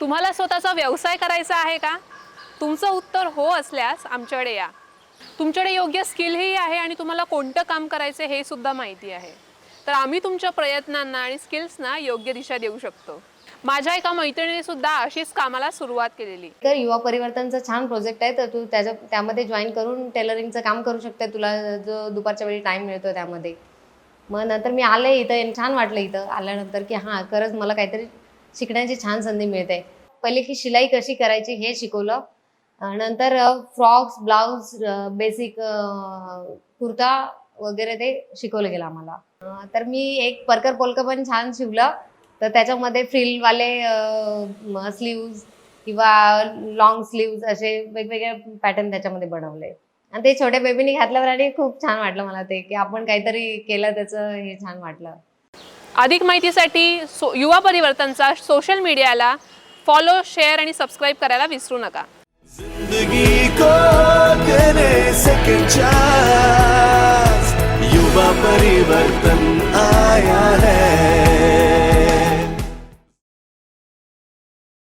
तुम्हाला स्वतःचा व्यवसाय करायचा आहे का? तुमचं उत्तर हो असल्यास आमच्याकडे या. तुमच्याकडे योग्य स्किलही आहे आणि तुम्हाला कोणतं काम करायचं हे सुद्धा माहिती आहे. तर आम्ही तुमच्या प्रयत्नांना आणि स्किल्सना योग्य दिशा देऊ शकतो. माझ्या एका मैत्रिणीने सुद्धा अशीच कामाला सुरुवात केलेली. तर युवा परिवर्तनचा छान प्रोजेक्ट आहे तर तू त्याच्या त्यामध्ये जॉईन करून टेलरिंगचं काम करू शकते. तुला जो दुपारच्या वेळी टाइम मिळतो त्यामध्ये. मग नंतर मी आले इथं छान वाटलं इथं आल्यानंतर की हां खरंच मला काहीतरी शिकण्याची छान संधी मिळते. पहिले की शिलाई कशी करायची हे शिकवलं. नंतर फ्रॉक्स ब्लाऊज बेसिक कुर्ता वगैरे ते शिकवलं गेलं आम्हाला. तर मी एक परकर पोलकं पण छान शिवलं. तर त्याच्यामध्ये फ्रिलवाले स्लीव्ज किंवा लॉंग स्लीव्ज असे वेगवेगळे पॅटर्न त्याच्यामध्ये बनवले. आणि ते छोट्या बेबीनी घातल्यावर आणि खूप छान वाटलं मला ते की आपण काहीतरी केलं त्याचं हे छान वाटलं. अधिक माहितीसाठी सो युवा परिवर्तनचा सोशल मीडियाला फॉलो शेअर आणि सबस्क्राईब करायला विसरू नका. जिंदगी को देने युवा परिवर्तन आया है.